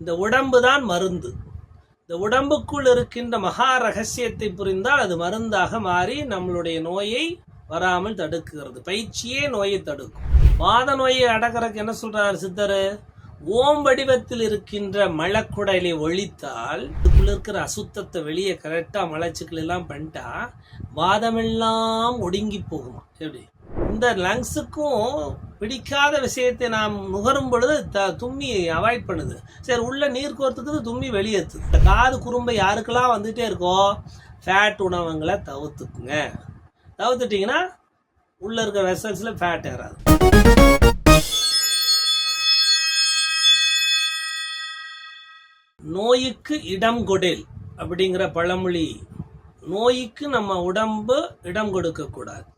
இந்த உடம்பு தான் மருந்து. இந்த உடம்புக்குள் இருக்கின்ற மகா ரகசியத்தை புரிந்தால் அது மருந்தாக மாறி நம்மளுடைய நோயை வராமல் தடுக்குகிறது பயிற்சியே நோயை தடுக்கும். வாத நோயை அடக்கிறதுக்கு என்ன சொல்றாரு சித்தர்? ஓம் வடிவத்தில் இருக்கின்ற மலக்குடலை ஒழித்தால் இதுக்குள்ள இருக்கிற அசுத்தத்தை வெளியே கரெக்டாக மலச்சிக்கல் எல்லாம் பண்ணிட்டா வாதமெல்லாம் ஒடுங்கி போகுமா? எப்படி? இந்த லங்ஸுக்கும் பிடிக்காத விஷயத்தை நாம் நுகரும் பொழுது த தும்மி அவாய்ட் பண்ணுது. சரி உள்ள நீர் கோர்த்துக்குது தும்மி வெளியேற்றுது இந்த காது குறும்பை யாருக்கெல்லாம் வந்துட்டே இருக்கோ ஃபேட் உணவங்களை தவிர்த்துக்குங்க. தவிர்த்துட்டிங்கன்னா உள்ள இருக்க வெசல்ஸில் ஃபேட் ஏறாது. நோய்க்கு இடம் கொடில் அப்படிங்கிற பழமொழி. நோய்க்கு நம்ம உடம்பு இடம் கொடுக்கக்கூடாது.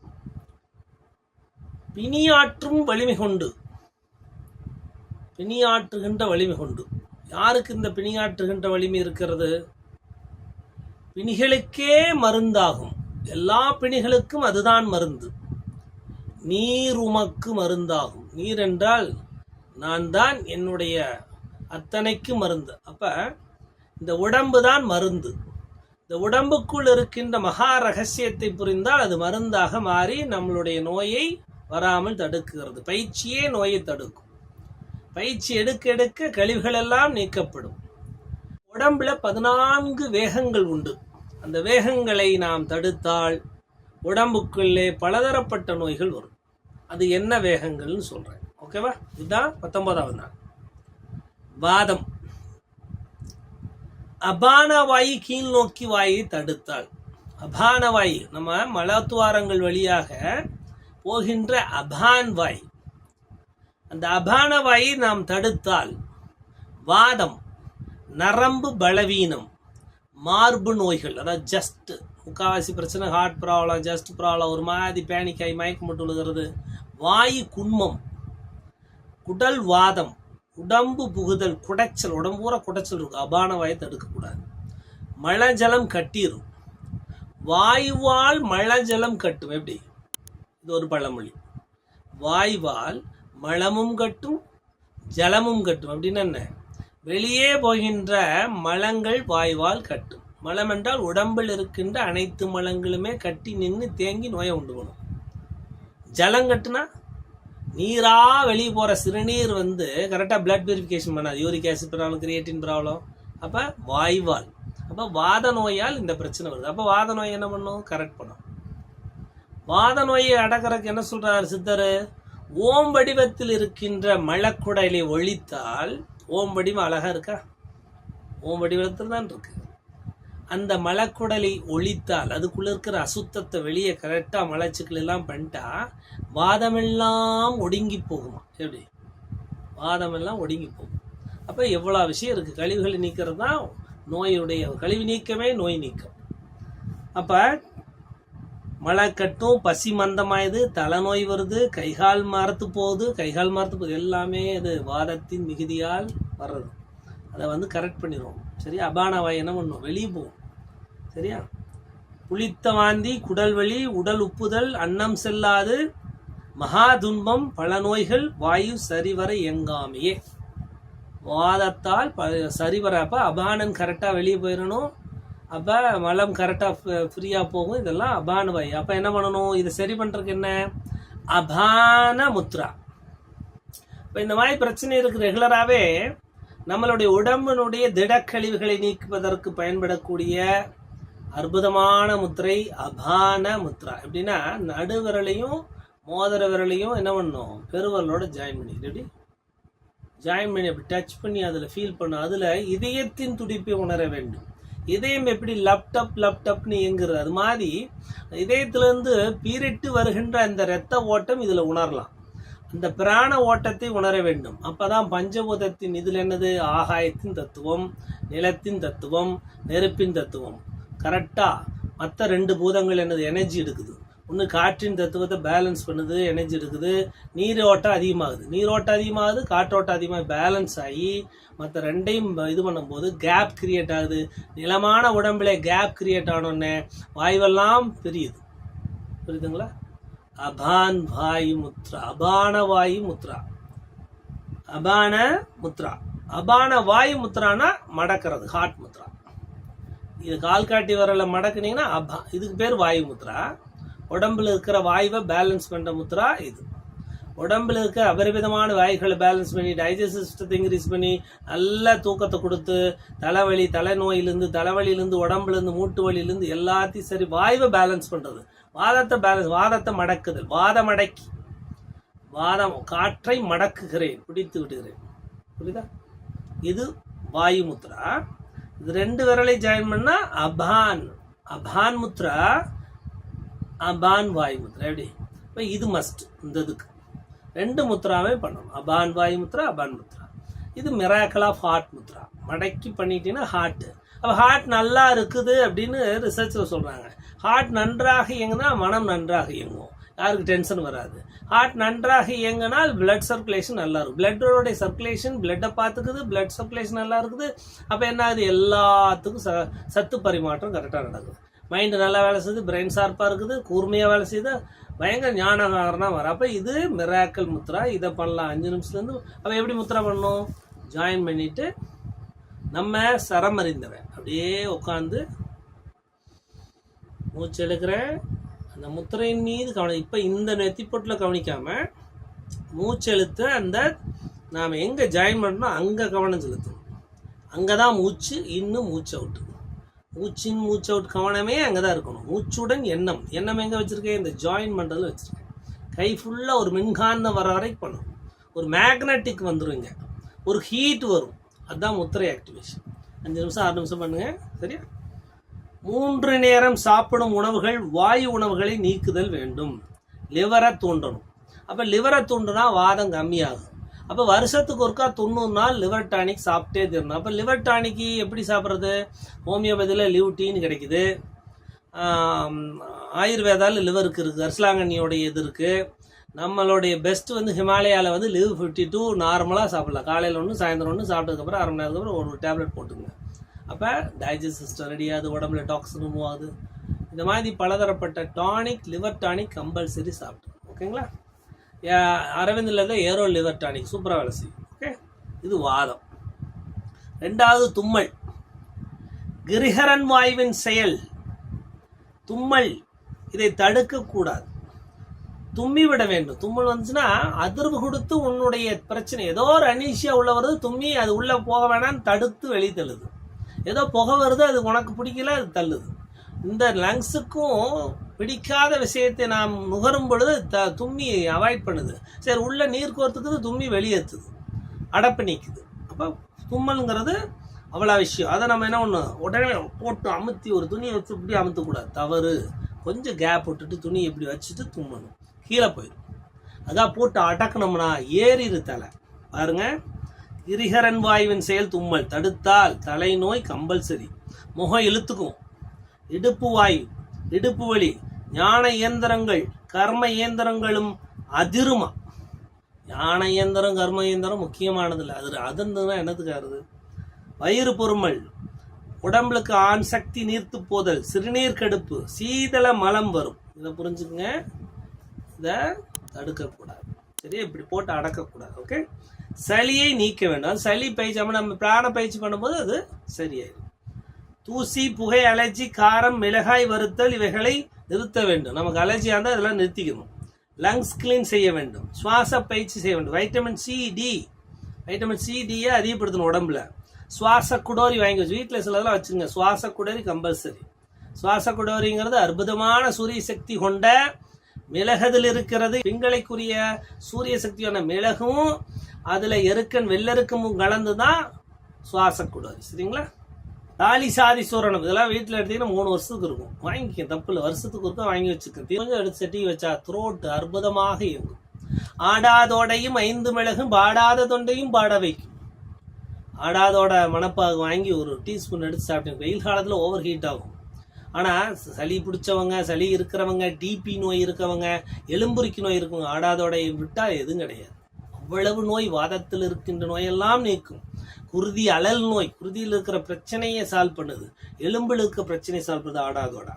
பிணியாற்றும் வலிமை கொண்டு. பிணியாற்றுகின்ற வலிமை கொண்டு. யாருக்கு இந்த பிணியாற்றுகின்ற வலிமை இருக்கிறது? பிணிகளுக்கே மருந்தாகும். எல்லா பிணிகளுக்கும் அதுதான் மருந்து. நீர் உமக்கு மருந்தாகும். நீர் என்றால் நான் தான் என்னுடைய அத்தனைக்கு மருந்து. அப்ப இந்த உடம்பு தான் மருந்து. இந்த உடம்புக்குள் இருக்கின்ற மகா ரகசியத்தை புரிந்தால் அது மருந்தாக மாறி நம்மளுடைய நோயை வராமல் தடுக்கிறது. பயிற்சியே நோயை தடுக்கும். பயிற்சி எடுக்க எடுக்க கழிவுகள் எல்லாம் நீக்கப்படும். உடம்புல பதினான்கு வேகங்கள் உண்டு. அந்த வேகங்களை நாம் தடுத்தால் உடம்புக்குள்ளே பலதரப்பட்ட நோய்கள் வரும். அது என்ன வேகங்கள்னு சொல்றேன். ஓகேவா இதுதான் பத்தொன்பதாவது நாள். வாதம். அபான வாயு கீழ் நோக்கி வாயை தடுத்தால். அபான வாயு நம்ம மலத்துவாரங்கள் வழியாக போகின்ற அபான் வாய். அந்த அபான வாயை நாம் தடுத்தால் வாதம் நரம்பு பலவீனம் மார்பு நோய்கள் அதாவது ஜஸ்ட் முக்காவாசி பிரச்சனை ஹார்ட் ப்ராப்ளம் ஜஸ்ட் ப்ராப்ளம் ஒரு மாதிரி பேனிக் ஆகி மயக்கம் மட்டும் விழுகிறது. வாயு குன்மம் குடல் வாதம் உடம்பு புகுதல் குடைச்சல் உடம்பு பூரா குடைச்சல் இருக்கும் அபான வாயை தடுக்கக்கூடாது. மழை ஜலம் கட்டிரும். வாயுவால் மழை ஜலம் கட்டும். எப்படி? இது ஒரு பழமொழி. வாய்வால் மலமும் கட்டும் ஜலமும் கட்டும். அப்படின்னு என்ன? வெளியே போகின்ற மலங்கள் வாய்வால் கட்டும். மலம் என்றால் உடம்பில் இருக்கின்ற அனைத்து மலங்களுமே கட்டி நின்று தேங்கி நோயை உண்டு பண்ணும் ஜலம் கட்டுனா நீராக வெளியே போகிற சிறுநீர் வந்து கரெக்டாக பிளட் பியூரிஃபிகேஷன் பண்ணாது. Uric acid problem creatine problem அப்போ வாய்வால். அப்போ வாத நோயால் இந்த பிரச்சனை வருது. அப்போ வாத நோய் என்ன பண்ணும்? கரெக்ட் பண்ணும். வாத நோயை அடக்கிறதுக்கு என்ன சொல்றாரு சித்தர்? ஓம் வடிவத்தில் இருக்கின்ற மழக்குடலை ஒழித்தால் ஓம் வடிவம் அழகா இருக்கா? ஓம் வடிவத்தில் தான் இருக்கு. அந்த மலக்குடலை ஒழித்தால் அதுக்குள்ள இருக்கிற அசுத்தத்தை வெளியே கரெக்டாக மலச்சிக்கல் எல்லாம் பண்ணிட்டா வாதமெல்லாம் ஒடுங்கி போகுமா? எப்படி? வாதமெல்லாம் ஒடுங்கி போகும். அப்போ எவ்வளோ விஷயம் இருக்குது கழிவுகளை நீக்கிறது தான் நோயுடைய கழிவு நீக்கமே நோய் நீக்கம். அப்போ மழை கட்டும் பசி மந்தமாயுது தலைநோய் வருது கைகால் மரத்து போகுது கைகால் மரத்து போகுது எல்லாமே இது வாதத்தின் மிகுதியால் வர்றது. அதை வந்து கரெக்ட் பண்ணிடுவோம். சரியா? அபான வாய் என்ன பண்ணும் வெளியே போகும். சரியா? புளித்த வாந்தி குடல் வலி உடல் உப்புதல் அன்னம் செல்லாது மகா துன்பம் பல நோய்கள் வாயு சரிவர இயங்காமையே. வாதத்தால் ப சரிவர அப்போ அபானன் கரெக்டாக வெளியே போயிடணும். அப்போ மலம் கரெக்டாக ஃப்ரீயாக போகும். இதெல்லாம் அபான வாயு அப்போ என்ன பண்ணணும்? இதை சரி பண்ணுறதுக்கு என்ன? அபான முத்ரா. இப்போ இந்த மாதிரி பிரச்சனை இருக்கு ரெகுலராகவே நம்மளுடைய உடம்பினுடைய திடக்கழிவுகளை நீக்குவதற்கு பயன்படக்கூடிய அற்புதமான முத்திரை அபான முத்ரா. எப்படின்னா நடுவிரலையும் மோதிர விரலையும் என்ன பண்ணணும்? பெருவரலோட ஜாயின் பண்ணி எப்படி ஜாயின் பண்ணி அப்படி டச் பண்ணி அதில் ஃபீல் பண்ணும் அதில் இதயத்தின் துடிப்பை உணர வேண்டும். இதயம் எப்படி லப்டப் லப்டப்னு இயங்குறது? அது மாதிரி இதயத்திலிருந்து பீரிட்டு வருகின்ற அந்த இரத்த ஓட்டம் இதில் உணரலாம். அந்த பிராண ஓட்டத்தை உணர வேண்டும். அப்போதான் பஞ்சபூதத்தின் இதில் என்னது? ஆகாயத்தின் தத்துவம் நிலத்தின் தத்துவம் நெருப்பின் தத்துவம். கரெக்டாக மற்ற ரெண்டு பூதங்கள் என்னது? எனர்ஜி எடுக்குது. ஒன்று காற்றின் தத்துவத்தை பேலன்ஸ் பண்ணுது எனர்ஜி இருக்குது. நீரோட்டம் அதிகமாகுது. நீரோட்டம் அதிகமாகுது காற்றோட்டம் அதிகமாக பேலன்ஸ் ஆகி மற்ற ரெண்டையும் இது பண்ணும்போது கேப் கிரியேட் ஆகுது. நிலமான உடம்புல கேப் கிரியேட் ஆனோடனே வாயுவெல்லாம் பிரியுது. புரியுதுங்களா? அபான் வாயு முத்ரா. அபான வாயு முத்ரா. அபான முத்ரா. அபான வாயு முத்ரானா மடக்கிறது ஹார்ட் முத்ரா. இது கால் காட்டி வரல மடக்குனீங்கன்னா அபா இதுக்கு பேர் வாயு முத்ரா. உடம்புல இருக்கிற வாயுவை பேலன்ஸ் பண்ணுற முத்ரா இது. உடம்புல இருக்க அபரிமிதமான வாயுகளை பேலன்ஸ் பண்ணி டைஜஸ்ட் சிஸ்டத்தை இன்க்ரீஸ் பண்ணி நல்ல தூக்கத்தை கொடுத்து தலைவலி தலைநோயிலிருந்து தலைவலியிலேருந்து உடம்புலேருந்து மூட்டு வலியிலேருந்து எல்லாத்தையும் சரி வாயுவை பேலன்ஸ் பண்ணுறது வாதத்தை பேலன்ஸ் வாதத்தை மடக்குது வாதம் அடக்கி. வாதம் காற்றை மடக்குகிறேன். பிடித்து விடுகிறேன். புரியுதா? இது வாயு முத்ரா இது ரெண்டு விரலை ஜாயின் பண்ணால் அபான். அபான் முத்ரா அபான் வாயு முத்ரா எப்படி? இப்போ இது மஸ்ட் இந்த இதுக்கு. ரெண்டு முத்ராவே பண்ணணும். அபான் வாயு முத்ரா அபான் முத்ரா இது மிராக்கல் ஆஃப் ஹார்ட் முத்ரா மடக்கி பண்ணிட்டீங்கன்னா ஹார்ட்டு அப்போ ஹார்ட் நல்லா இருக்குது அப்படின்னு ரிசர்ச்சில் சொல்கிறாங்க ஹார்ட் நன்றாக இயங்குனா மனம் நன்றாக இயங்கும் யாருக்கு டென்ஷன் வராது. ஹார்ட் நன்றாக இயங்கினால் பிளட் சர்க்குலேஷன் நல்லா இருக்கும். பிளட்டோடைய சர்க்குலேஷன் பிளட்டை பார்த்துக்குது பிளட் சர்க்குலேஷன் நல்லா இருக்குது. அப்போ என்ன ஆகுது? எல்லாத்துக்கும் ச சத்து பரிமாற்றம் கரெக்டாக நடக்குது. மைண்டு நல்லா வேலை செய்யுது பிரெயின் ஷார்ப்பாக இருக்குது கூர்மையாக வேலை செய்யுது பயங்கர ஞானகாரனாக வரும் அப்போ இது மிராக்கல் முத்ரா. இதை பண்ணலாம். அஞ்சு நிமிஷத்துலேருந்து அப்போ எப்படி முத்ரா பண்ணணும்? ஜாயின் பண்ணிவிட்டு நம்ம சரமறிந்தவன். அப்படியே உட்காந்து மூச்சு எழுக்கிறேன் அந்த முத்திரையின் மீது கவனி இப்போ இந்த நெத்திப்பொட்டில் கவனிக்காமல் மூச்சு அந்த நாம் எங்கே ஜாயின் பண்ணணும் அங்கே கவனம் செலுத்தணும். அங்கே தான் மூச்சு இன்னும் மூச்சு அவுட்டு மூச்சின் மூச் அவுட் கவனமே அங்கே தான் இருக்கணும். மூச்சுடன் எண்ணம். எண்ணம் எங்கே வச்சுருக்கேன்? இந்த ஜாயின் பண்ணுறதுல வச்சுருக்கேன். கை ஃபுல்லாக ஒரு மின்காந்தம் வர வரைக்கும் பண்ணும். ஒரு மேக்னட்டிக் வந்துருங்க. ஒரு ஹீட் வரும். அதுதான் முத்திரை ஆக்டிவேஷன் அஞ்சு நிமிஷம் ஆறு நிமிஷம் பண்ணுங்கள் சரியா? மூன்று நேரம் சாப்பிடும் உணவுகள் வாயு உணவுகளை நீக்குதல் வேண்டும். லிவரை தூண்டணும். அப்போ லிவரை தூண்டுனா வாதம் கம்மியாகும். அப்போ வருஷத்துக்கு ஒருக்கா தொண்ணூறு நாள் லிவர் டானிக் சாப்பிட்டே தரணும். அப்போ லிவர் டானிக்கு எப்படி சாப்பிட்றது? ஹோமியோபதியில் லிவ் கிடைக்குது. ஆயுர்வேதாவில் லிவருக்கு இருக்குது அர்சலாங்கண்ணியோடைய இது இருக்குது நம்மளுடைய பெஸ்ட் வந்து ஹிமாலயாவில் வந்து லிவ் ஃபிஃப்டி டூ நார்மலாக சாப்பிடலாம். காலையில் ஒன்று சாயந்தரம் ஒன்று சாப்பிட்டதுக்கப்புறம் அரை மணி நேரத்துக்கு அப்புறம் ஒரு டேப்லெட் போட்டுங்க அப்போ டைஜஸ்ட் சிஸ்டம் ரெடி ஆகுது உடம்புல டாக்ஸின் மூவ் ஆகுது. இந்த மாதிரி பலதரப்பட்ட டானிக் லிவர் டானிக் கம்பல்சரி சாப்பிட்டு ஓகேங்களா அரவிந்தில் தான் ஏரோ டானிக் சூப்பராக வேலை செய்யும். ஓகே. இது வாதம். ரெண்டாவது தும்மல். கிரிஹரன் வாயுவின் செயல். தும்மல். இதை தடுக்கக்கூடாது. தும்மி விட வேண்டும். தும்மல் வந்துச்சுன்னா அதிர்வு கொடுத்து உன்னுடைய பிரச்சனை. ஏதோ ஒரு அனீஷியா உள்ள வருது தும்மி அது உள்ள போக வேணாம்னு தடுத்து வெளியே தள்ளுது. ஏதோ புகை வருது அது உனக்கு பிடிக்கல அது தள்ளுது. இந்த லங்ஸுக்கும் பிடிக்காத விஷயத்தை நாம் நுகரும் பொழுது த தும்மி அவாய்ட் பண்ணுது. சரி உள்ள நீர் கோர்த்துக்குது தும்மி வெளியேற்றுது அடப்பு நிற்குது அப்போ தும்மல்ங்கிறது அவ்வளோ விஷயம். அதை நம்ம என்ன ஒன்று உடனே போட்டு அமுத்தி ஒரு துணியை வச்சு இப்படி அமுத்தக்கூடாது. தவறு. கொஞ்சம் கேப் விட்டுட்டு துணியை இப்படி வச்சுட்டு தும்மணும். கீழே போயிடும். அதான் போட்டு அடக்கணும்னா ஏறிடு தலை. பாருங்க. கிரிஹரன் வாயுவின் செயல் தும்மல். தடுத்தால் தலைநோய் கம்பல்சரி. முகம் இழுத்துக்கும். இடுப்பு வாயு இடுப்பு வலி. ஞான இயந்திரங்கள் கர்ம இயந்திரங்களும் அதிருமா? ஞான இயந்திரம் கர்ம இயந்திரம் முக்கியமானதில்லை. அது அதிர்ந்ததுன்னா என்னத்துக்காருது வயிறு பொறுமல் உடம்புக்கு ஆண் சக்தி நீர்த்து போதல் சிறுநீர் கடுப்பு சீதள மலம் வரும். இதை புரிஞ்சுக்கங்க. இதை தடுக்கக்கூடாது. சரி இப்படி போட்டு அடக்கக்கூடாது ஓகே சளியை நீக்க வேண்டும். சளி பயிற்சி நம்ம நம்ம பிராண பயிற்சி பண்ணும்போது அது சரியாயிடும் தூசி புகை அலர்ஜி காரம் மிளகாய் வறுத்தல் இவைகளை நிறுத்த வேண்டும். நமக்கு அலர்ஜியாக இருந்தால் இதெல்லாம் நிறுத்திக்கணும். லங்ஸ் க்ளீன் செய்ய வேண்டும். சுவாச பயிற்சி செய்ய வேண்டும். Vitamin C D vitamin C டியை அதிகப்படுத்தணும் உடம்புல. சுவாச குடோரி வாங்கி வச்சு வீட்டில் சிலதெல்லாம் வச்சுங்க சுவாச குடோரி கம்பல்சரி சுவாச குடோரிங்கிறது அற்புதமான சூரிய சக்தி கொண்ட மிளகதில் இருக்கிறது. பிங்களைக்குரிய சூரிய சக்தியான மிளகும் அதில் எருக்கன் வெள்ளெருக்கமும் கலந்து தான் சுவாச குடோரி. சரிங்களா? தாலி சாதி சூரணம் இதெல்லாம் வீட்டில் எடுத்தீங்கன்னா மூணு வருஷத்துக்கு இருக்கும். வாங்கிக்க தப்பில் வருஷத்துக்கு ஒருக்கா வாங்கி வச்சுக்க. கொஞ்சம் எடுத்து செட்டி வச்சா த்ரோட் அற்புதமாக இயங்கும். ஆடாதோடையும் ஐந்து மிளகும் பாடாத தொண்டையும் பாட வைக்கும். ஆடாதோட மணப்பாகு வாங்கி ஒரு டீஸ்பூன் எடுத்து சாப்பிட்டேன் வெயில் காலத்தில் ஓவர் ஹீட் ஆகும். ஆனால் சளி பிடிச்சவங்க சளி இருக்கிறவங்க டிபி நோய் இருக்கவங்க எலும்புரிக்கு நோய் இருக்கவங்க ஆடாதோடையை விட்டால் எதுவும் கிடையாது. அவ்வளவு நோய் வாதத்தில் இருக்கின்ற நோயெல்லாம் நீக்கும். குருதி அழல் நோய் குருதியில் இருக்கிற பிரச்சனையை சால்வ் பண்ணுது. எலும்பில் இருக்கிற பிரச்சனையை சால்வ் பண்ணுது ஆடாதோடா.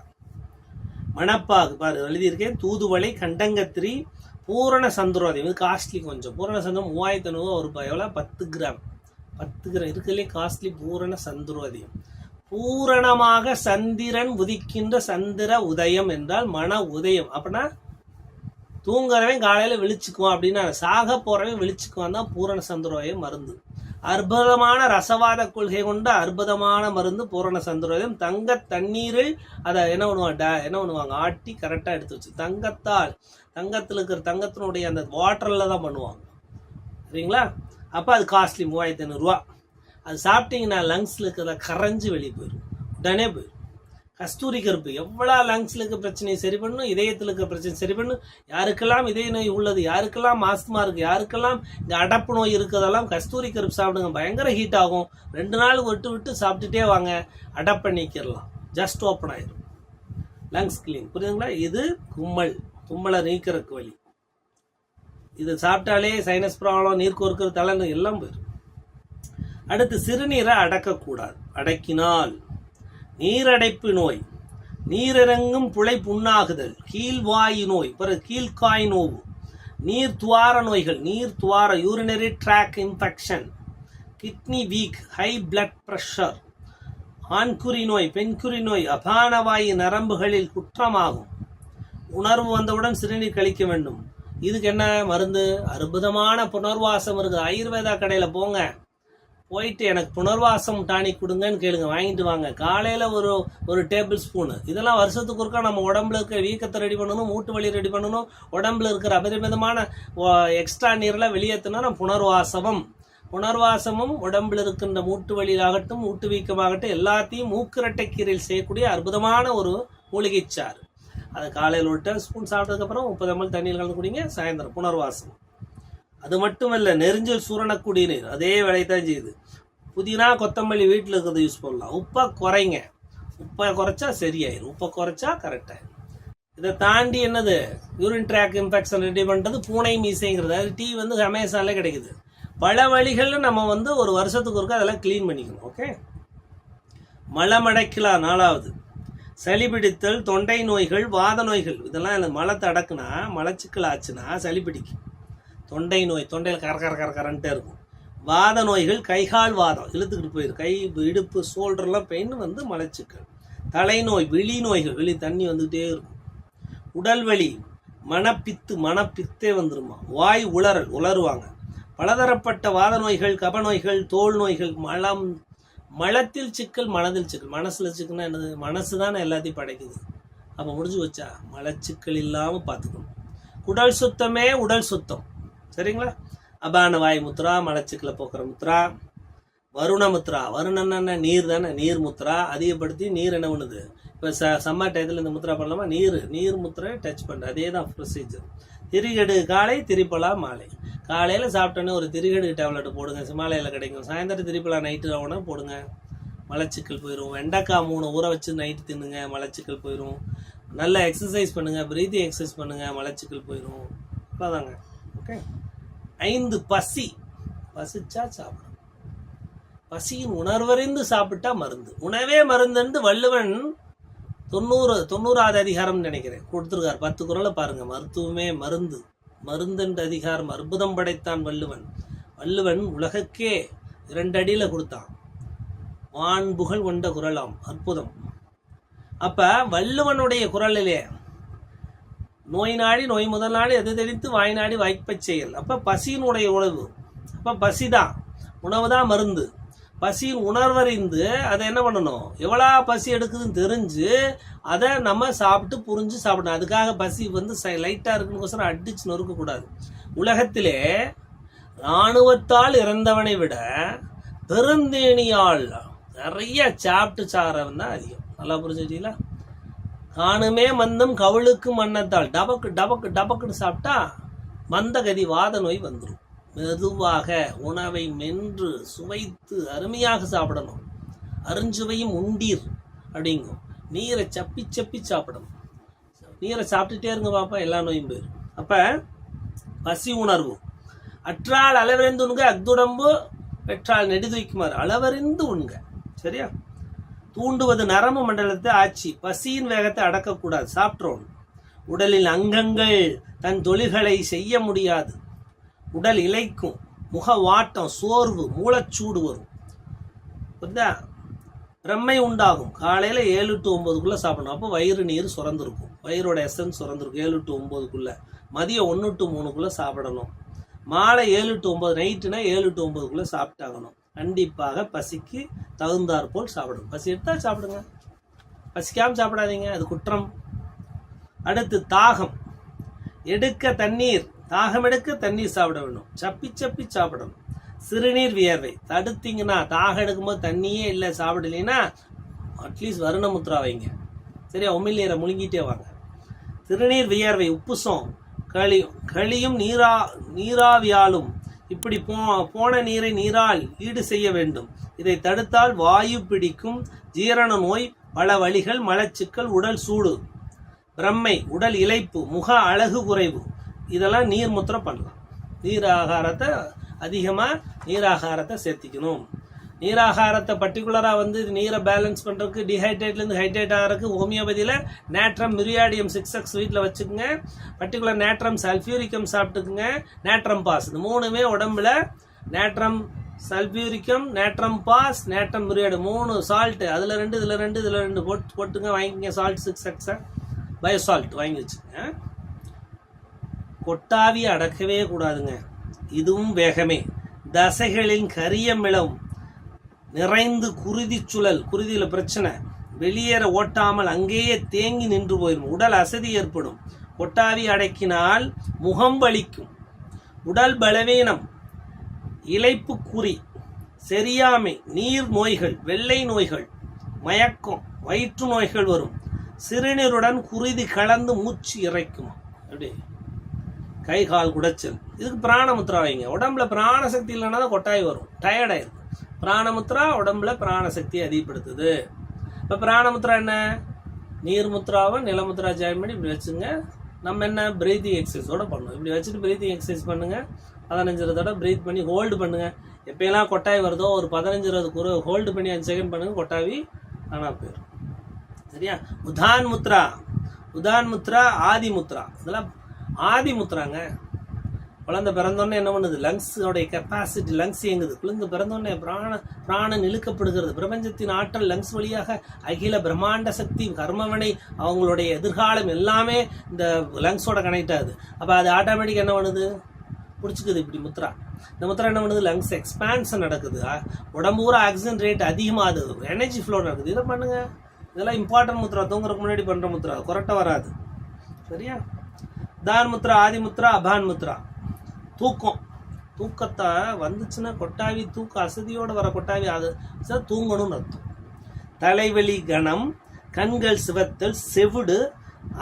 மணப்பாகு பாரு எழுதியிருக்கேன். தூதுவளை கண்டங்கத்திரி பூரண சந்திரோதயம். இது காஸ்ட்லி கொஞ்சம். பூரண சந்திரம் மூவாயிரத்தி ஐநூறுவா ஒரு ரூபாய் எவ்வளோ பத்து கிராம். பத்து கிராம். இருக்கிறதுலே காஸ்ட்லி பூரண சந்திரோதயம். பூரணமாக சந்திரன் உதிக்கின்ற சந்திர உதயம் என்றால் மன உதயம். அப்படின்னா தூங்குறவன் காலையில் விழிச்சுக்குவான் அப்படின்னா சாக போகிறவன் விழிச்சுக்குவான் தான் பூரண சந்திரோதயம் மருந்து. அற்புதமான ரசவாத கொள்கை கொண்ட அற்புதமான மருந்து பூரண சந்திரோதயம் தங்க தண்ணீரில் அதை என்ன பண்ணுவாங்க? டா- என்ன பண்ணுவாங்க? ஆட்டி கரெக்டாக எடுத்து வச்சு தங்கத்தால் தங்கத்தில் இருக்கிற தங்கத்தினுடைய அந்த வாட்டரில் தான் பண்ணுவாங்க. சரிங்களா? அப்போ அது காஸ்ட்லி மூவாயிரத்தி ஐநூறுரூவா அது சாப்பிட்டீங்கன்னா லங்ஸில் இருக்கிறத கரைஞ்சி வெளியே போயிடும். உடனே போயிடும். கஸ்தூரி கருப்பு எவ்வளோ லங்ஸில் இருக்க பிரச்சனையை சரி பண்ணும்? இதயத்தில் இருக்க பிரச்சனை சரி பண்ணும்? யாருக்கெல்லாம் இதய நோய் உள்ளது? யாருக்கெல்லாம் ஆஸ்துமா இருக்குது யாருக்கெல்லாம் இந்த அடப்பு நோய் இருக்கிறதெல்லாம் கஸ்தூரி கருப்பு சாப்பிடுங்க. பயங்கர ஹீட் ஆகும். ரெண்டு நாள் விட்டு விட்டு சாப்பிட்டுட்டே வாங்க. அடப்பை நீக்கிடலாம் ஜஸ்ட் ஓப்பன் ஆயிடும் லங்ஸ் கிளீன் புரியுதுங்களா? இது கும்மல். தும்மலை நீக்கிறதுக்கு வழி. இது சாப்பிட்டாலே சைனஸ் ப்ராப்ளம் நீர் கோர்க்கிற தலைநோய் எல்லாம் போயிடும் அடுத்து சிறுநீரை அடக்கக்கூடாது. அடக்கினால் நீரடைப்பு நோய். நீரிறங்கும் புழை புண்ணாகுதல் கீழ்வாயு நோய் பிறகு கீழ்காய் நோவு. நீர் துவார நோய்கள் நீர் துவார urinary tract infection kidney weak high blood pressure ஆண்குறி நோய் பெண்குறி நோய் அபானவாயு நரம்புகளில் குற்றமாகும். உணர்வு வந்தவுடன் சிறுநீர் கழிக்க வேண்டும். இதுக்கு என்ன மருந்து? அற்புதமான புனர்வாசம் இருக்குது. ஆயுர்வேதா கடையில் போங்க. போயிட்டு எனக்கு புனர்வாசம் டானிக் கொடுங்கன்னு கேளுங்க வாங்கிட்டு வாங்க. காலையில் ஒரு ஒரு டேபிள் ஸ்பூனு. இதெல்லாம் வருஷத்துக்கு ஒருக்கா நம்ம உடம்புல இருக்கிற வீக்கத்தை ரெடி பண்ணணும் மூட்டு வலி ரெடி பண்ணணும். உடம்புல இருக்கிற அபரிமிதமான எக்ஸ்ட்ரா நீரெல்லாம் வெளியேற்றினா நம்ம புனர்வாசமும். புனர்வாசமும் உடம்புல இருக்கின்ற மூட்டு வழியாகட்டும் மூட்டு வீக்கமாகட்டும் எல்லாத்தையும் மூக்குரட்டைக்கீரையில் செய்யக்கூடிய அற்புதமான ஒரு மூலிகைச்சாறு. அதை காலையில் ஒரு டேபிள் ஸ்பூன் சாப்பிட்டதுக்கப்புறம் முப்பது எம்எல் தண்ணியில் கலந்து குடிங்க சாயந்தரம் புனர்வாசம். அது மட்டுமல்ல நெரிஞ்சல் சுரணக்கூடிய நீர் அதே வேலையை தான் செய்யுது. புதினா கொத்தமல்லி வீட்டில் இருக்கிறத யூஸ் பண்ணலாம். உப்பை குறைங்க. உப்பை குறைச்சா சரியாயிரும். உப்பை குறைச்சா கரெக்டாயிரும் இதை தாண்டி என்னது? யூரின் ட்ராக் இன்ஃபெக்ஷன் ரெடி பண்ணுறது பூனை மீசைங்கிறது. அது டீ வந்து அமேசானில் கிடைக்குது. பல வழிகளில் நம்ம வந்து ஒரு வருஷத்துக்கு ஒருக்கா அதெல்லாம் க்ளீன் பண்ணிக்கணும் ஓகே மலமடைக்கலாம் நாலாவது. சளி பிடித்தல் தொண்டை நோய்கள் வாத நோய்கள். இதெல்லாம் இந்த மலத்தை அடக்குனா மலச்சிக்கல் ஆச்சுன்னா சளி பிடிக்கும் தொண்டை நோய் தொண்டையில் கர கர கர கரண்ட்டே இருக்கும். வாத நோய்கள் கைகால் வாதம் இழுத்துக்கிட்டு போயிடும் கை இடுப்பு ஷோல்டர்லாம் பெயின் வந்து மலச்சிக்கல். தலைநோய் விழி நோய்கள் வெளி தண்ணி வந்துகிட்டே இருக்கும். உடல் வலி மனப்பித்து மனப்பித்தே வந்துருமா? வாய் உளறல் உளருவாங்க பலதரப்பட்ட வாத நோய்கள் கப நோய்கள் தோல் நோய்கள் மலம் மலத்தில் சிக்கல் மனதில் சிக்கல். மனசில் சிக்கல்னா என்னது? மனசு தானே எல்லாத்தையும் படைக்குது. அப்போ முடிஞ்சு வச்சா மலச்சிக்கல் இல்லாமல் பார்த்துக்கணும். உடல் சுத்தமே உடல் சுத்தம். சரிங்களா? அபான வாய் முத்ரா மலச்சிக்கலை போக்குற முத்ரா வருண முத்ரா. வருணன்னா நீர் தானே? நீர் முத்ரா. அதிகப்படுத்தி நீர் என்ன பண்ணுது? இப்போ ச சம்மர் டயத்தில் இந்த முத்ரா பண்ணலாமா? நீர். நீர் முத்திரை டச் பண்ணுற அதே தான் ப்ரொசீஜர் திரிகடு காலை திரிப்பலா மாலை. காலையில் சாப்பிட்டோன்னே ஒரு திரிகடு டேப்லெட் போடுங்க. சிமாலயில் கிடைக்கும். சாயந்தரம் திரிப்பலா நைட்டு ஆகணும் போடுங்க. மலச்சிக்கல் போயிடும் வெண்டைக்காய் மூணு ஊற வச்சு நைட்டு தின்னுங்க. மலச்சிக்கல் போயிடும் நல்லா எக்ஸசைஸ் பண்ணுங்கள் பிரீத்திங் எக்ஸசைஸ் பண்ணுங்கள் மலச்சிக்கல் போயிடும் அவ்வளோதாங்க ஓகே ஐந்து பசி. பசிச்சா சாப்பிடும். பசியின் உணர்வறிந்து சாப்பிட்டா மருந்து. உணவே மருந்துன்னு வள்ளுவன் தொண்ணூறு தொண்ணூறாவது அதிகாரம்னு நினைக்கிறேன். கொடுத்துருக்கார். பத்து குரலை பாருங்க. மருத்துவமே மருந்து. மருந்தென்ற அதிகாரம் அற்புதம் படைத்தான் வள்ளுவன். வள்ளுவன் உலகக்கே இரண்டு அடியில் கொடுத்தான். வான் புகழ் கொண்ட குரலாம். அற்புதம். அப்ப வள்ளுவனுடைய குரலிலே நோய் நாடி நோய் முதல் நாடி எது தெளித்து வாய் நாடி வாய்ப்பை செயல். அப்போ பசியினுடைய உணவு. பசி தான் உணவு தான் மருந்து. பசியின் உணர்வறிந்து அதை என்ன பண்ணணும்? எவ்வளோ பசி எடுக்குதுன்னு தெரிஞ்சு அதை நம்ம சாப்பிட்டு புரிஞ்சு சாப்பிடணும். அதுக்காக பசி வந்து லைட்டாக இருக்குன்னு அடிச்சு நொறுக்கக்கூடாது. உலகத்திலே இராணுவத்தால் இறந்தவனை விட பெருந்தேனியால் நிறைய சாப்பிட்டு சாரவன் தான் அதிகம். நல்லா புரிஞ்சுட்டீங்களா காணுமே மந்தம் கவுளுக்கு மன்னத்தால் டபக்கு டபக்கு டபக்குன்னு சாப்பிட்டா மந்தகதி வாத நோய் வந்துடும் மெதுவாக உணவை மென்று சுவைத்து அருமையாக சாப்பிடணும். அருஞ்சுவையும் உண்டீர் அப்படிங்கும். நீரை சப்பி சப்பி சாப்பிடணும். நீரை சாப்பிட்டுட்டே இருங்க பாப்பா எல்லா நோயும் போயிடும் அப்போ பசி உணர்வு. அற்றால் அளவறிந்து உண்க அக்துடம்பு பெற்றால் நெடுதுய்க்குமாறு. அளவறிந்து உண்க. சரியா? தூண்டுவது நரம்பு மண்டலத்தை ஆட்சி பசியின் வேகத்தை அடக்கக்கூடாது. சாப்பிட்றோம். உடலில் அங்கங்கள் தன் தொழில்களை செய்ய முடியாது. உடல் இலைக்கும் முக வாட்டம் சோர்வு மூளைச்சூடு வரும். புரியுதா? பிரம்மை உண்டாகும். காலையில் ஏழு டு ஒம்பதுக்குள்ளே சாப்பிடணும். அப்போ வயிறு நீர் சுரந்திருக்கும். வயிறோட எசன்ஸ் சுரந்திருக்கும். ஏழு டு ஒம்பதுக்குள்ளே மதியம் ஒன்று டு மூணுக்குள்ளே சாப்பிடணும். மாலை ஏழு டு ஒம்பது நைட்டுனா ஏழு டு ஒம்பதுக்குள்ளே சாப்பிட்டாகணும். கண்டிப்பாக பசிக்கு தகுந்தாற் போல் பசி எடுத்தால் சாப்பிடுங்க. பசிக்காமல் சாப்பிடாதீங்க அது குற்றம். அடுத்து தாகம். எடுக்க தண்ணீர். தாகம் எடுக்க தண்ணீர் சாப்பிட வேணும் சப்பி சப்பி சாப்பிடணும். சிறுநீர் வியர்வை. தடுத்தீங்கன்னா தாகம் எடுக்கும்போது தண்ணியே இல்லை சாப்பிடலைன்னா அட்லீஸ்ட் வருணமுத்ரா வைங்க. சரியா? உமிழ்நீரை முழுங்கிட்டே வாங்க. சிறுநீர் வியர்வை உப்புசம் களியும் களியும் நீரா நீராவியாலும் இப்படி போ போன நீரை நீரால் ஈடு செய்ய வேண்டும். இதை தடுத்தால் வாயு பிடிக்கும். ஜீரண நோய் பல வழிகள் மலச்சிக்கல் உடல் சூடு பிரம்மை உடல் இழைப்பு முக அழகு குறைவு. இதெல்லாம் நீர் முத்திரம் பண்ணலாம். நீர் ஆகாரத்தை அதிகமாக நீராகாரத்தை சேர்த்திக்கணும். நீராகாரத்தை பர்டிகுலராக வந்து நீரை பேலன்ஸ் பண்ணுறதுக்கு டிஹைட்ரேட்லேருந்து ஹைட்ரேட் ஆகிறதுக்கு ஹோமியோபதியில் நேட்ரம் மிரியாடியம் சிக்ஸ் எக்ஸ் வீட்டில் வச்சுக்கோங்க. பர்டிகுலர் நேட்ரம் சல்ஃபியூரிக்கம் சாப்பிட்டுக்குங்க. நேட்ரம் பாஸ் இது மூணுமே உடம்புல natrum sulphuricum natrum phos natrum mur மூணு சால்ட்டு அதில் ரெண்டு இதில் ரெண்டு இதில் ரெண்டு போட்டு போட்டுங்க வாங்கிக்கங்க. சால்ட் சிக்ஸ் எக்ஸை பயோசால்ட் வாங்கி வச்சுக்கோங்க. கொட்டாவி அடக்கவே கூடாதுங்க. இதுவும் வேகமே. தசைகளின் கரியமிளம் நிறைந்து குருதி சுழல் குருதியில் பிரச்சனை. வெளியேற ஓட்டாமல் அங்கேயே தேங்கி நின்று போயிடும் உடல் அசதி ஏற்படும். கொட்டாவி அடக்கினால் முகம் வலிக்கும். உடல் பலவீனம். இழைப்பு குறி. செரியாமை நீர் நோய்கள் வெள்ளை நோய்கள் மயக்கம் வயிற்று நோய்கள் வரும். சிறுநீருடன் குருதி கலந்து மூச்சு இறைக்கும். அப்படி. கை கால் குடைச்சல். இதுக்கு பிராணமுத்ரா வைங்க. உடம்புல பிராண சக்தி இல்லைன்னா தான் கொட்டாய் வரும். டயர்டாயிரும் பிராணமுத்ரா உடம்புல பிராணசக்தியை அதிகப்படுத்துது. இப்போ பிராணமுத்ரா என்ன? நீர்முத்ராவை நிலமுத்ரா ஜாயின் பண்ணி இப்படி வச்சுங்க. நம்ம என்ன? பிரீத்திங் எக்ஸசைஸோட பண்ணணும் இப்படி வச்சுட்டு பிரீத்திங் எக்ஸசைஸ் பண்ணுங்கள் பதினஞ்சு இருபதோட ப்ரீத் பண்ணி ஹோல்டு பண்ணுங்கள் எப்பயெல்லாம் கொட்டாய் வருதோ ஒரு பதினஞ்சு இருபது குரு ஹோல்டு பண்ணி அஞ்சு செகண்ட் பண்ணுங்க கொட்டாவி ஆனால் போயிடும் சரியா? உதான் முத்ரா உதான் முத்ரா ஆதி முத்ரா இதெல்லாம் ஆதி முத்ராங்க குழந்தை பிறந்தோடனே என்ன பண்ணுது? லங்ஸோடைய கெப்பாசிட்டி லங்ஸ் இயங்குது. குழந்தை பிறந்தோடனே பிராண பிராணன் இழுக்கப்படுகிறது. பிரபஞ்சத்தின் ஆற்றல் லங்ஸ் வழியாக அகில பிரம்மாண்ட சக்தி கர்மவனை அவங்களுடைய எதிர்காலம் எல்லாமே இந்த லங்ஸோட கனெக்ட் ஆகுது. அப்போ அது ஆட்டோமேட்டிக் என்ன பண்ணுது? பிடிச்சிக்குது இப்படி முத்ரா. இந்த முத்ரா என்ன பண்ணுது? லங்ஸ் எக்ஸ்பான்ஷன் நடக்குது. உடம்பு பூரா ஆக்சிஜன் ரேட் அதிகமாகுது. எனர்ஜி ஃப்ளோ நடக்குது. இதை பண்ணுங்க. இதெல்லாம் இம்பார்ட்டன்ட் முத்ரா. தூங்குறதுக்கு முன்னாடி பண்ணுற முத்ரா. கொரட்டை வராது. சரியா? தான் முத்ரா ஆதி முத்ரா அபான் முத்ரா தூக்கம். தூக்கத்தை வந்துச்சுன்னா கொட்டாவி தூக்க அசதியோடு வர கொட்டாவி அது. சார் தூங்கணும்னு அர்த்தம். தலைவலி கணம் கண்கள் சிவத்தல் செவிடு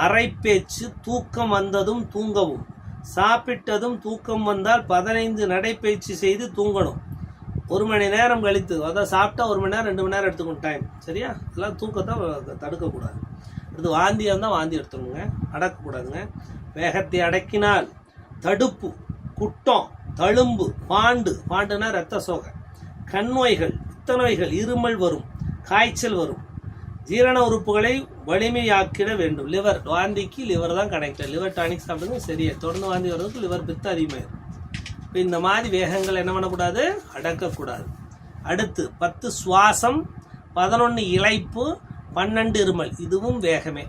அரைப்பேச்சு தூக்கம் வந்ததும் தூங்கவும். சாப்பிட்டதும் தூக்கம் வந்தால் பதினைந்து நடைப்பயிற்சி செய்து தூங்கணும். ஒரு மணி நேரம் கழித்து அதான் சாப்பிட்டா ஒரு மணி நேரம் ரெண்டு மணி நேரம் எடுத்துக்கணும் டைம் சரியா? இதெல்லாம் தூக்கத்தை தடுக்கக்கூடாது. அடுத்து வாந்தியாக இருந்தால் வாந்தி எடுத்துக்கணுங்க. அடக்கக்கூடாதுங்க. வேகத்தை அடக்கினால் தடுப்பு. குட்டம் தழும்பு பாண்டு. பாண்டுனா ரத்த சோகை. கண் நோய்கள் பித்த நோய்கள் இருமல் வரும் காய்ச்சல் வரும். ஜீரண உறுப்புகளை வலிமையாக்கிட வேண்டும். லிவர் வாந்திக்கு லிவர் தான் கனெக்டட் லிவர் டானிக் சாப்பிடுங்க சரியா. தொடர்ந்து வாந்தி வர்றதுக்கு லிவர் பித்த அதிகமாயிடும் இப்போ இந்த மாதிரி வேகங்கள் என்ன பண்ணக்கூடாது? அடக்கக்கூடாது. அடுத்து பத்து சுவாசம் பதினொன்று இழைப்பு பன்னெண்டு இருமல். இதுவும் வேகமே.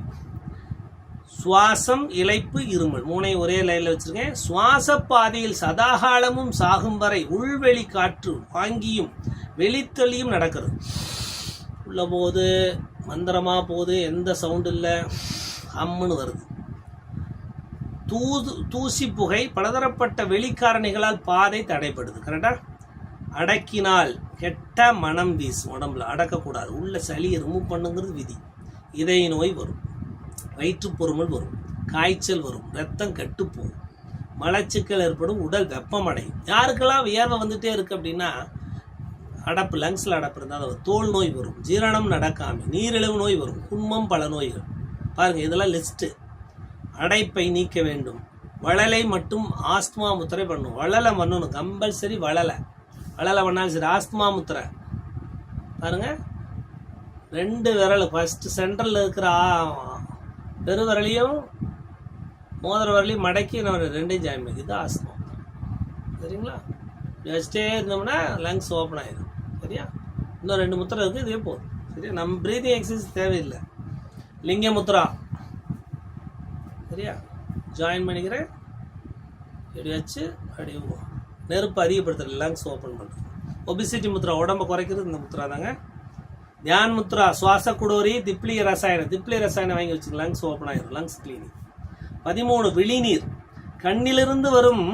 சுவாசம் இளைப்பு இருமல். மூணையும் ஒரே லைனில் வச்சுருக்கேன். சுவாச பாதையில் சதாகாலமும் சாகும் வரை உள்வெளி காற்று வாங்கியும் வெளித்தளியும் நடக்கிறது. உள்ள போது மந்திரமாக போகுது எந்த சவுண்டு இல்லை அம்முன்னு வருது. தூது தூசி புகை பலதரப்பட்ட வெளிக்காரணிகளால் பாதை தடைப்படுது கரெக்டா அடக்கினால் கெட்ட மனம் வீசும். உடம்புல அடக்கக்கூடாது. உள்ள சளியை ரிமூவ் பண்ணுங்கிறது விதி. இதய நோய் வரும். வயிற்றுப்பொருமல் வரும் காய்ச்சல் வரும் ரத்தம் கட்டுப்போகும் மலச்சிக்கல் ஏற்படும் உடல் வெப்பமடையும். யாருக்கெல்லாம் வியர்வை வந்துட்டே இருக்குது அப்படின்னா அடப்பு லங்ஸில் அடப்பு இருந்தால் அது தோல் நோய் வரும் ஜீரணம் நடக்காமல் நீரிழிவு நோய் வரும் குன்மம் பல நோய்கள். பாருங்கள் இதெல்லாம் லிஸ்ட்டு அடைப்பை நீக்க வேண்டும். வளலை மட்டும் ஆஸ்துமா முத்திரை பண்ணணும். வளலை பண்ணணும் கம்பல்சரி வளலை. வளலை பண்ணாலும் சரி ஆஸ்துமா முத்திரை. பாருங்க ரெண்டு விரல் ஃபஸ்ட்டு சென்டரில் இருக்கிற பெருவரலையும் பெரு மோதிர மடக்கி நம்ம ரெண்டையும் ஜாயின் பண்ணி இது ஆசனம் சரிங்களா? வச்சுட்டே இருந்தோம்னா லங்ஸ் ஓப்பன் ஆயிடும். சரியா? இன்னும் ரெண்டு முத்திரை இருக்குது இதே போதும். சரியா? நம்ம ப்ரீதிங் எக்ஸசைஸ் தேவையில்லை. லிங்க முத்ரா சரியா? ஜாயின் பண்ணிக்கிறேன். இப்படி வச்சு அப்படி நெருப்பு அதிகப்படுத்துறது லங்ஸ் ஓப்பன் பண்ணுறது ஒபிசிட்டி முத்ரா உடம்பை குறைக்கிறது இந்த முத்ரா தாங்க. தியான் முத்ரா சுவாச குடோரி திப்ளி ரசாயனம் திப்ளி ரசாயனம் வாங்கி வச்சுங்க லங்ஸ் ஓப்பன் ஆயிடும் லங்ஸ் கிளீனிங் பதிமூணு விழிநீர். கண்ணிலிருந்து வரும்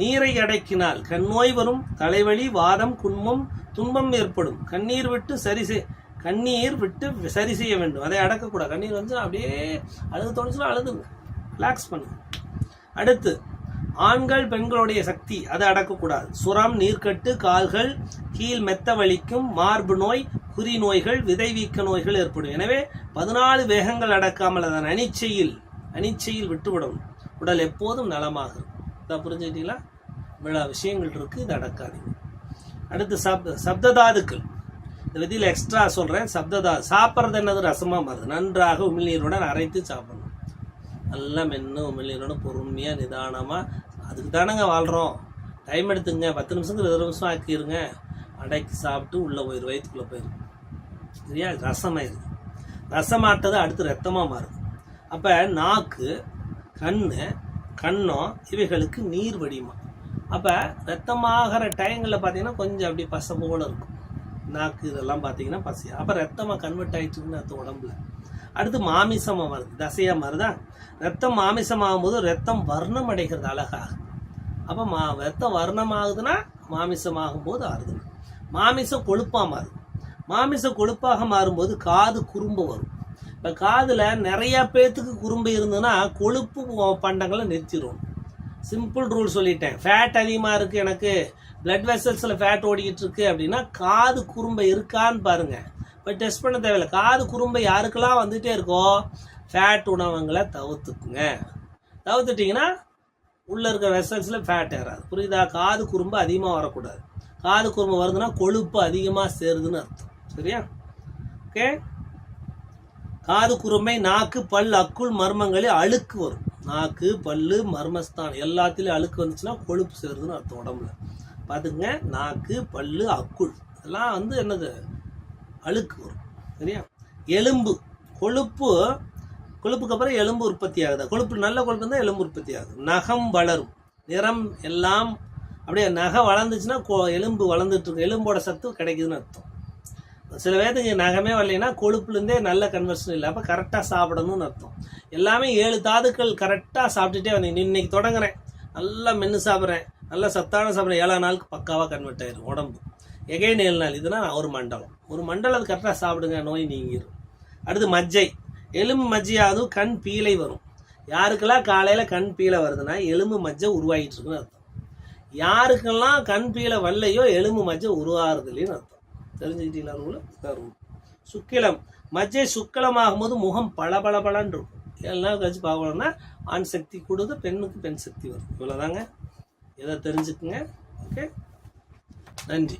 நீரை அடக்கினால் கண்ணோய் வரும் தலைவலி வாதம் குன்மம் துன்பம் ஏற்படும். கண்ணீர் விட்டு சரி செய் கண்ணீர் விட்டு சரி செய்ய வேண்டும். அதை அடக்கக்கூடாது. கண்ணீர் வந்து அப்படியே அழுது தோணுச்சுன்னா அழுதுங்க. ரிலாக்ஸ் பண்ணுங்க. அடுத்து ஆண்கள் பெண்களுடைய சக்தி அதை அடக்கக்கூடாது. சுரம் நீர்க்கட்டு கால்கள் கீழ் மெத்த வலிக்கும் மார்பு நோய் குறி நோய்கள் விதைவீக்க நோய்கள் ஏற்படும். எனவே பதினாலு வேகங்கள் அடக்காமல் அதன் அனிச்சையில் அனிச்சையில் விட்டுவிடும். உடல் எப்போதும் நலமாக இருக்கும் புரிஞ்சுக்கிட்டீங்களா? இவ்வளோ விஷயங்கள் இருக்கு இது அடக்காதீங்க. அடுத்து சப்த சப்ததாதுக்கள். இந்த விதியில் எக்ஸ்ட்ரா சொல்கிறேன் சப்ததா சாப்பிட்றது என்னது? ரசமாக மாறுது. நன்றாக உமிழ்நீருடன் அரைத்து சாப்பிடணும். நல்லா மென்று உமிழ்நீரோட பொறுமையாக நிதானமாக அதுக்கு தானங்க வாழ்கிறோம் டைம் எடுத்துங்க பத்து நிமிஷத்துக்கு இருபது நிமிஷம் ஆக்கிடுங்க அடைக்கி சாப்பிட்டு உள்ளே போயிடும் வயிற்றுக்குள்ளே போயிடும் சரியா? ரசமாயிருது ரசமாட்டது அடுத்து ரத்தமாக மாறுது அப்போ நாக்கு கண் கண்ணம் இவைகளுக்கு நீர் வடிமா அப்போ ரத்தமாகிற டைங்களில் பார்த்தீங்கன்னா கொஞ்சம் அப்படி பசை போல இருக்கும். நாக்கு இதெல்லாம் பார்த்தீங்கன்னா பசி அப்போ ரத்தமாக கன்வெர்ட் ஆயிடுச்சுன்னு அர்த்தம் உடம்புல. அடுத்து மாமிசமாக வருது தசையாக மாறுதா? ரத்தம் மாமிசமாகும் போது ரத்தம் வர்ணம் அடைகிறது அழகாக அப்போ மா ரத்தம் வர்ணமாகுதுன்னா மாமிசமாகும் போது ஆறுது. மாமிசம் கொழுப்பாக மாறுது. மாமிசம் கொழுப்பாக மாறும்போது காது குறும்பு வரும். இப்போ காதில் நிறையா பேர்த்துக்கு குறும்பு இருந்ததுன்னா கொழுப்பு பண்டங்களை நிறுத்திடும் சிம்பிள் ரூல் சொல்லிட்டேன். ஃபேட் அதிகமாக இருக்குது எனக்கு. பிளட் வெசல்ஸில் ஃபேட் ஓடிக்கிட்டு இருக்கு அப்படின்னா காது குறும்பை இருக்கான்னு பாருங்கள் டெஸ்ட் பண்ண தேவையில்லை. காது குறும்பை யாருக்கெல்லாம் வந்துகிட்டே இருக்கோ ஃபேட் உணவுங்களை தவிர்த்துக்குங்க. தவிர்த்துட்டிங்கன்னா உள்ளே இருக்க வெசல்ஸில் ஃபேட் ஏறாது. புரியுதா? காது குறும்பு அதிகமாக வரக்கூடாது. காது குறும்பு வருதுன்னா கொழுப்பு அதிகமாக சேருதுன்னு அர்த்தம். சரியா? ஓகே காது குறும்பை நாக்கு பல் அக்குள் மர்மங்களில் அழுக்கு வரும். நாக்கு பல்லு மர்மஸ்தான் எல்லாத்துலேயும் அழுக்கு வந்துச்சுன்னா கொழுப்பு சேருதுன்னு அர்த்தம் உடம்புல. பார்த்துக்குங்க. நாக்கு பல்லு அக்குள். இதெல்லாம் வந்து என்னது? அழுக்கு வரும் சரியா? எலும்பு கொழுப்பு கொழுப்புக்கு அப்புறம் எலும்பு உற்பத்தி ஆகுது. கொழுப்பு நல்ல கொழுப்பு இருந்தால் எலும்பு உற்பத்தி ஆகுது. நகம் வளரும். நிறம் எல்லாம் அப்படியே நகை வளர்ந்துச்சுன்னா எலும்பு வளர்ந்துட்டு இருக்கு. எலும்போட சத்து கிடைக்குதுன்னு அர்த்தம். சில பேர்த்துக்கு நகமே வரலைன்னா கொழுப்புலேருந்தே நல்ல கன்வர்ஷன் இல்லை. அப்போ கரெக்டாக சாப்பிடணும்னு அர்த்தம். எல்லாமே ஏழு தாதுக்கள் கரெக்டாக சாப்பிட்டுட்டே வந்தீங்க இன்னைக்கு தொடங்குறேன். நல்லா மென்று சாப்பிட்றேன். நல்லா சத்தான சாப்பிட்றேன். ஏழாம் நாளுக்கு பக்காவாக கன்வெர்ட் ஆயிடும் உடம்பு. எகைன் ஏழு நாள் இதுனா ஒரு மண்டலம் ஒரு மண்டலம் கரெக்டாக சாப்பிடுங்க நோய் நீங்கிடும் அடுத்து மஜ்ஜை. எலும்பு மஜ்ஜையாவது கண் பீலை வரும். யாருக்கெல்லாம் காலையில் கண் பீலை வருதுன்னா எலும்பு மஜ்ஜை உருவாகிட்டு இருக்குன்னு அர்த்தம். யாருக்கெல்லாம் கண் பீலை வரலையோ எலும்பு மஜ்ஜை உருவாகிறது இல்லைன்னு அர்த்தம். தெரிஞ்சுக்கிட்டீங்களா ரூல் ரூல் சுக்கிலம். மஜ்ஜை சுக்கிலமாகும் போது முகம் பளபளபளன்னு இருக்கும். எல்லாம் கழிச்சு பார்க்கணும்னா ஆண் சக்தி கூடுது பெண்ணுக்கு பெண் சக்தி வரும் இவ்வளோதாங்க இதை தெரிஞ்சுக்குங்க. ஓகே? நன்றி.